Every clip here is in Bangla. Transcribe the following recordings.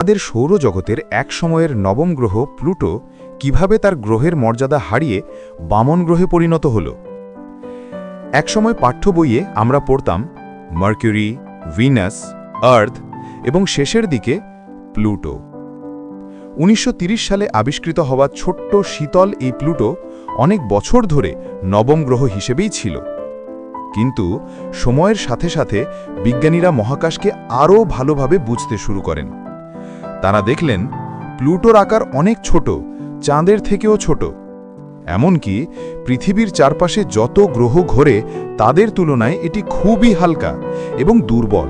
আমাদের সৌরজগতের এক সময়ের নবম গ্রহ প্লুটো কীভাবে তার গ্রহের মর্যাদা হারিয়ে বামন গ্রহে পরিণত হল। একসময় পাঠ্য বইয়ে আমরা পড়তাম, মার্কিউরি, ভিনাস, আর্থ এবং শেষের দিকে প্লুটো। উনিশশো সালে আবিষ্কৃত হওয়া ছোট্ট শীতল এই প্লুটো অনেক বছর ধরে নবম গ্রহ হিসেবেই ছিল। কিন্তু সময়ের সাথে সাথে বিজ্ঞানীরা মহাকাশকে আরও ভালোভাবে বুঝতে শুরু করেন। তারা দেখলেন, প্লুটোর আকার অনেক ছোট, চাঁদের থেকেও ছোট। এমনকি পৃথিবীর চারপাশে যত গ্রহ ঘোরে, তাদের তুলনায় এটি খুবই হালকা এবং দুর্বল।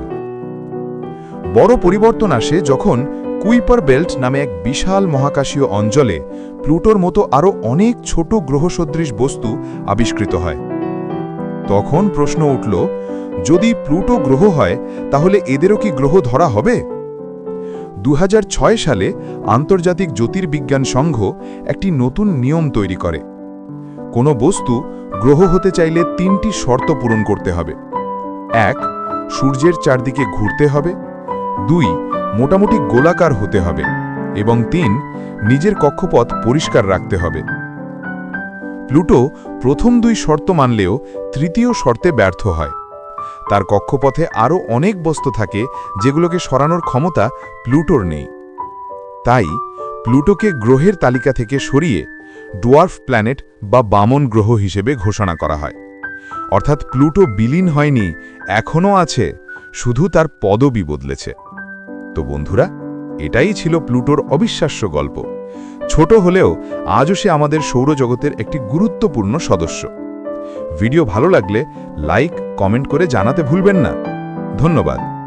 বড় পরিবর্তন আসে যখন কুইপার বেল্ট নামে এক বিশাল মহাকাশীয় অঞ্চলে প্লুটোর মতো আরও অনেক ছোট গ্রহসদৃশ বস্তু আবিষ্কৃত হয়। তখন প্রশ্ন উঠল, যদি প্লুটো গ্রহ হয়, তাহলে এদেরও কি গ্রহ ধরা হবে? দু হাজার ছয় সালে আন্তর্জাতিক জ্যোতির্বিজ্ঞান সংঘ একটি নতুন নিয়ম তৈরি করে। কোনো বস্তু গ্রহ হতে চাইলে তিনটি শর্ত পূরণ করতে হবে। এক, সূর্যের চারদিকে ঘুরতে হবে। দুই, মোটামুটি গোলাকার হতে হবে। এবং তিন, নিজের কক্ষপথ পরিষ্কার রাখতে হবে। প্লুটো প্রথম দুই শর্ত মানলেও তৃতীয় শর্তে ব্যর্থ হয়। তার কক্ষপথে আরও অনেক বস্তু থাকে যেগুলোকে সরানোর ক্ষমতা প্লুটোর নেই। তাই প্লুটোকে গ্রহের তালিকা থেকে সরিয়ে ডুয়ার্ফ প্ল্যানেট বা বামন গ্রহ হিসেবে ঘোষণা করা হয়। অর্থাৎ প্লুটো বিলীন হয়নি, এখনও আছে, শুধু তার পদবি বদলেছে। তো বন্ধুরা, এটাই ছিল প্লুটোর অবিশ্বাস্য গল্প। ছোট হলেও আজও সে আমাদের সৌরজগতের একটি গুরুত্বপূর্ণ সদস্য। ভিডিও ভালো লাগলে লাইক কমেন্ট করে জানাতে ভুলবেন না। ধন্যবাদ।